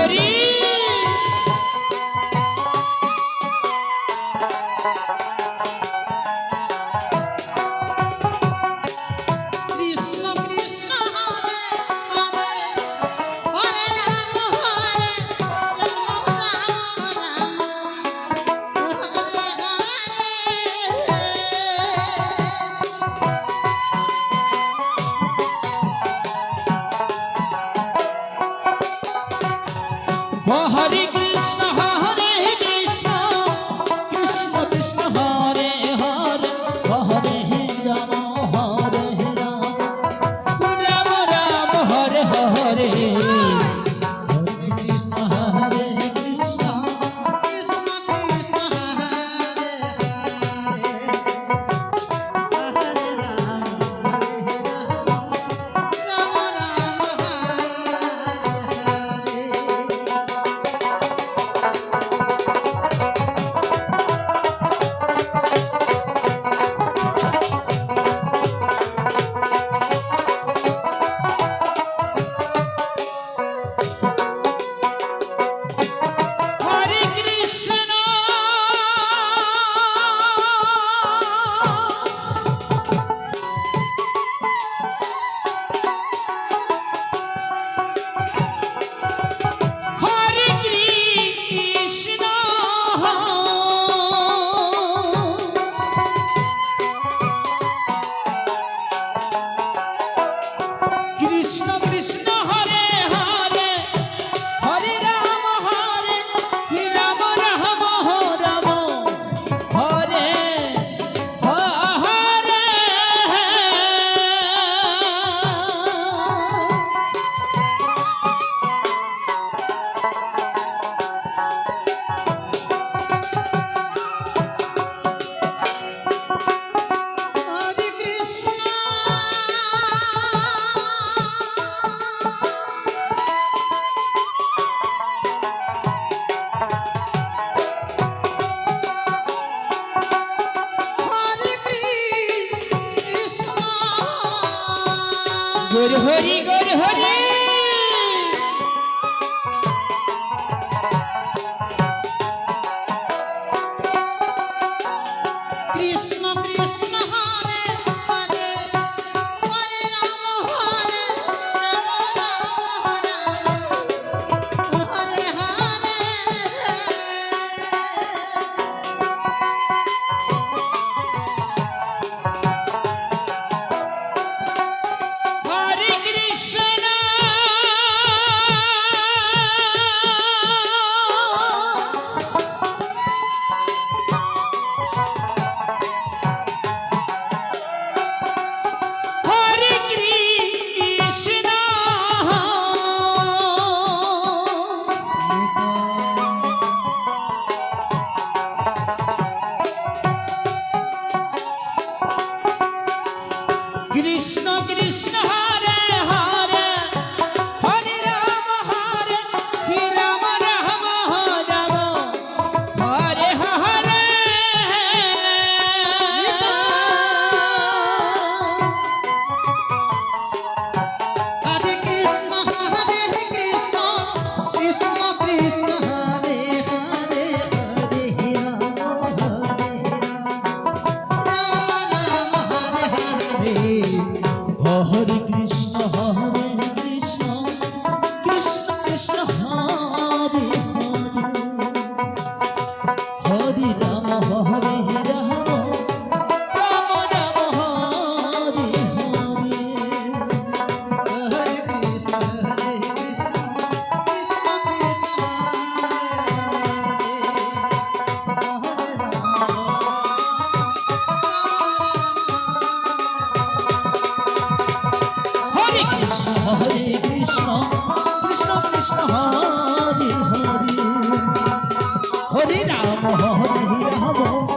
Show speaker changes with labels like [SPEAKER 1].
[SPEAKER 1] হরি
[SPEAKER 2] হরে
[SPEAKER 1] কৃষ্ণ হরি গুর হরি।
[SPEAKER 2] কৃষ্ণ
[SPEAKER 1] মোহন হব